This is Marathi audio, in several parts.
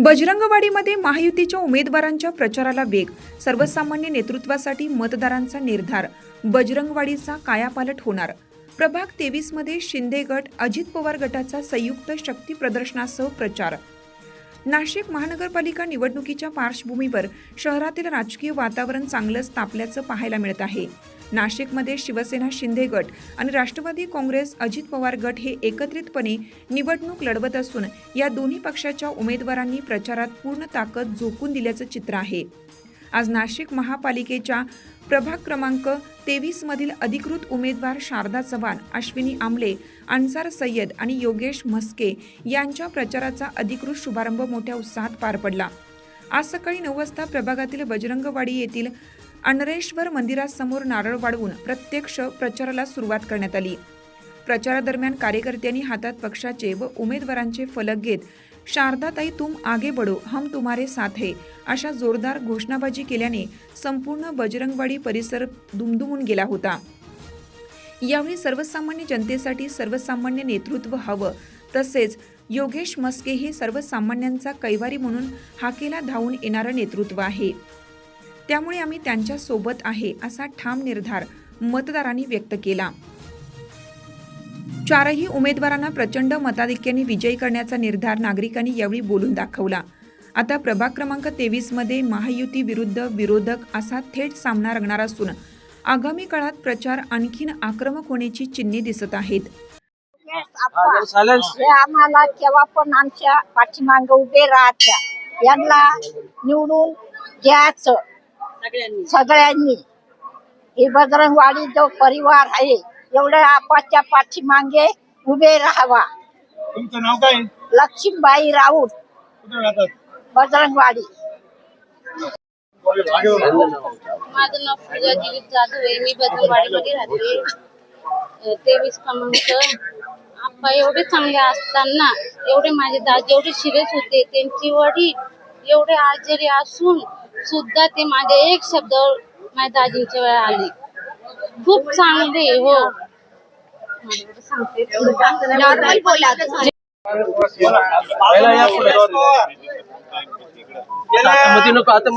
बजरंगवाडीमध्ये महायुतीच्या उमेदवारांच्या प्रचाराला वेग सर्वसामान्य नेतृत्वासाठी मतदारांचा निर्धार बजरंगवाडीचा कायापालट होणार. प्रभाग तेवीसमध्ये शिंदे गट अजित पवार गटाचा संयुक्त शक्ती प्रदर्शनासह प्रचार नाशिक महानगरपालिका निवडणुकीच्या पार्श्वभूमीवर शहरातील राजकीय वातावरण चांगलंच तापल्याचं पाहायला मिळत आहे. नाशिकमध्ये शिवसेना शिंदे गट आणि राष्ट्रवादी काँग्रेस अजित पवार गट हे एकत्रितपणे निवडणूक लढवत असून या दोन्ही पक्षाच्या उमेदवारांनी प्रचारात पूर्ण ताकद झोकून दिल्याचं चित्र आहे. आज नाशिक महापालिकेच्या प्रभाग क्रमांक तेवीस मधील अधिकृत उमेदवार शारदा चव्हाण अश्विनी आमले अन्सार सय्यद आणि योगेश म्हस्के यांच्या प्रचाराचा अधिकृत शुभारंभ मोठ्या उत्साहात पार पडला. आज सकाळी नऊ वाजता प्रभागातील बजरंगवाडी येथील अनरेश्वर मंदिरासमोर नारळ वाढवून प्रत्यक्ष प्रचाराला सुरुवात करण्यात आली. प्रचारादरम्यान कार्यकर्त्यांनी हातात पक्षाचे व उमेदवारांचे फलक घेत शारदाताई तुम आगे बढो हम तुम्हारे साथ है. अशा जोरदार घोषणाबाजी केल्याने संपूर्ण बजरंगवाडी परिसर दुमदुमून गेला होता. यावेळी सर्वसामान्य जनतेसाठी सर्वसामान्य नेतृत्व हवं. तसेच योगेश मस्के हे सर्वसामान्यांचा कैवारी म्हणून हाकेला धावून येणारं नेतृत्व आहे. त्यामुळे आम्ही त्यांच्यासोबत आहे असा ठाम निर्धार मतदारांनी व्यक्त केला. चारही उमेदवारांना प्रचंड मताधिक्याने विजयी करण्याचा निर्धार नागरिकांनी यावेळी बोलून दाखवला. आता प्रभाग क्रमांक तेवीसमध्ये महायुती विरुद्ध विरोधक असा थेट सामना रंगणार असून आगामी काळात प्रचार आणखीन आक्रमक होण्याची चिन्हे दिसत आहेत. हे आम्हाला केव्हा पण आमच्या पाठीमाग उभे राहत्या. यांना निवडून घ्यायचं. सगळ्यांनी. हे बजरंगवाडी जो परिवार आहे एवढ्या आपाच्या पाठीमागे उभे राहावा. तुमचं नाव काय? लक्ष्मीबाई राऊत. कुठे राहतात? बजरंगवाडी. माझं नाव पूजा दिलीप जाधव आहे. मी बदलवाडीमध्ये राहते. अं, तेवीस क्रमांक. आप्पा एवढे चांगले असताना एवढे माझे दाजी एवढे सिरियस होते त्यांची वडील एवढे आजारी असून सुद्धा ते माझे एक शब्द माझ्या दाजींच्या वेळा आले. खूप चांगले हो. नॉर्मल बोला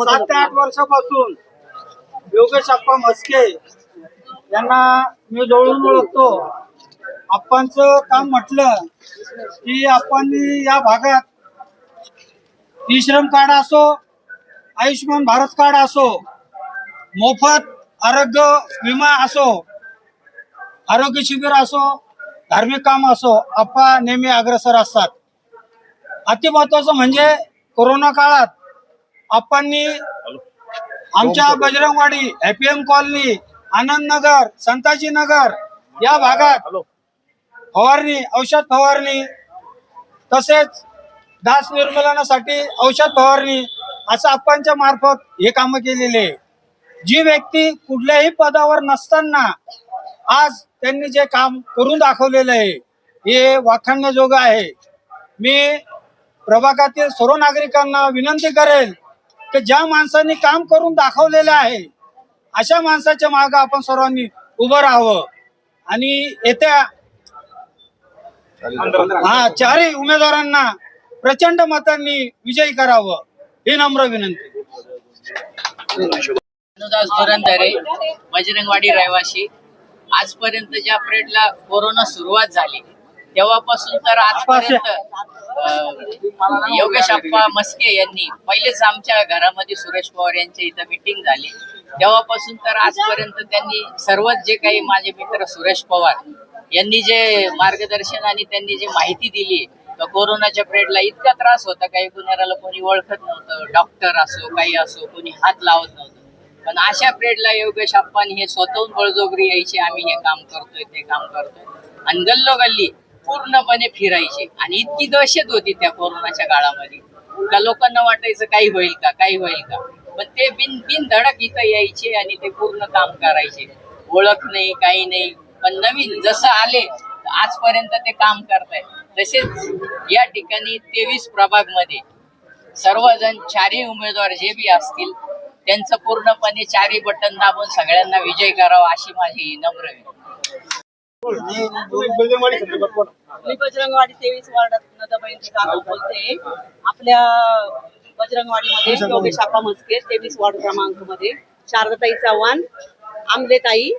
सात ते आठ वर्षापासून योगेश अप्पा म्हस्के यांना मी जवळून ओळखतो. आप्पांचं काम म्हटलं की आपण या भागात ई श्रम कार्ड असो आयुष्यमान भारत कार्ड असो मोफत आरोग्य विमा असो आरोग्य शिबिर असो धार्मिक काम असो आप्पा नेहमी अग्रसर असतात. अति महत्वाचं म्हणजे कोरोना काळात आप्पांनी आमच्या बजरंगवाडी एपीएम कॉलनी आनंद नगर संताजी नगर या भागात फवारणी औषध फवारणी तसेच डास निर्मूलनासाठी औषध फवारणी असं आप्पांच्या मार्फत हे कामं केलेले आहे. जी व्यक्ती कुठल्याही पदावर नसताना आज त्यांनी जे काम करून दाखवलेलं आहे हे वाखाणण्याजोगं आहे. मी प्रभागातील सर्व नागरिकांना विनंती करेल की ज्या माणसांनी काम करून दाखवलेलं आहे अशा माणसाच्या मागे आपण सर्वांनी उभं राहावं. आणि येत्या हा चारही उमेदवारांना प्रचंड मतांनी विजयी करावं ही नम्र विनंती. विष्णुदास धुरंधरे बजरंगवाडी रहिवाशी. आजपर्यंत ज्या परेडला कोरोना सुरुवात झाली तेव्हापासून तर आजपर्यंत योगेश अप्पा मस्के यांनी पहिलेच आमच्या घरामध्ये सुरेश पवार यांच्या इथं मिटिंग झाली. तेव्हापासून तर आजपर्यंत त्यांनी सर्वच जे काही माझे मित्र सुरेश पवार यांनी जे मार्गदर्शन आणि त्यांनी जी माहिती दिली तर कोरोनाच्या पिरियडला इतका त्रास होता काही कुणाला कोणी ओळखत नव्हतं डॉक्टर असो काही असो कोणी हात लावत नव्हतं. पण अशा पिरियडला योगेश अप्पांनी हे स्वतःहून बळजोगरी यायचे. आम्ही हे काम करतोय ते काम करतोय. आणि गल्लोगल्ली पूर्णपणे फिरायचे. आणि इतकी दहशत होती त्या कोरोनाच्या काळामध्ये. का लोकांना वाटायचं काही होईल का? काही होईल का? पण ते बिन बिन धडक इथं यायचे आणि ते पूर्ण काम करायचे. ओळख नाही काही नाही. पण नवीन जसं आले आजपर्यंत ते काम करताय तसेच या ठिकाणी तेवीस प्रभागमध्ये सर्वजण चारही उमेदवार जे बी असतील त्यांचं पूर्णपणे चारही बटन दाबून सगळ्यांना विजय करावा अशी माझी नम्र. मी बजरंगवाडी तेवीस वार्डात बोलते. आपल्या बजरंगवाडीमध्ये योगेश आप्पा मस्के तेवीस वार्ड क्रमांकमध्ये शारदाताई चव्हाण आंबलेताई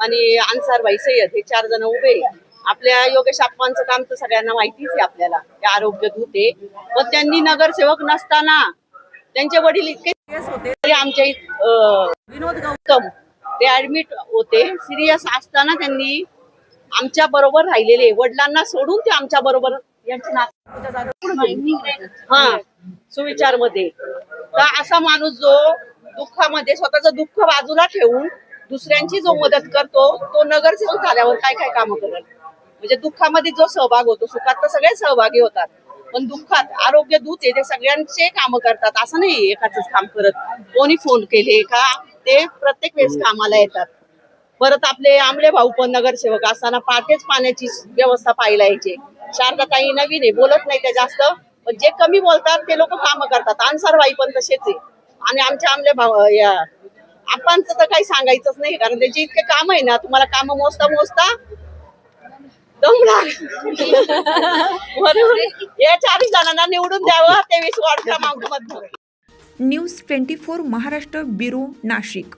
आणि अन्सारबाई सय्यद हे चार जण उभे. आपल्या योगेश आप्पांचं काम तर सगळ्यांना माहितीच आहे आपल्याला. ते आरोग्य दूत आहे पण त्यांनी नगरसेवक नसताना त्यांचे वडील इतके सिरियस होते. तरी विनोद गौतम ते ऍडमिट होते. सिरियस असताना त्यांनी आमच्या बरोबर राहिलेले. वडिलांना सोडून ते आमच्या बरोबर हा सुविचारमध्ये का असा माणूस जो दुःखामध्ये स्वतःच दुःख बाजूला ठेवून दुसऱ्यांची जो मदत करतो तो नगरसेवक झाल्यावर काय काय काम करेल म्हणजे दुःखामध्ये जो सहभाग होतो सुखात तर सगळे सहभागी होतात. पण दुःखात आरोग्य दूत आहे ते सगळ्यांचे काम करतात. असं नाही एकाच काम करत. कोणी फोन केले का ते प्रत्येक वेळेस कामाला येतात. परत आपले आमले भाऊ पण नगरसेवक असताना पहाटेच पाण्याची व्यवस्था पाहायला यायचे. शारदाताई नवीन आहे बोलत नाही त्या जास्त. पण जे कमी बोलतात ते लोक काम करतात. अन्सारबाई पण तसेच आहे. आणि आमच्या आमले भाऊ या आपांचं तर काही सांगायचंच नाही कारण त्याचे इतके काम आहे ना तुम्हाला काम मोजता मोजता म्हणून या चारही जणांना निवडून द्यावं तेवीस ward क्रमांकमध्ये news twenty four Maharashtra bureau Nashik.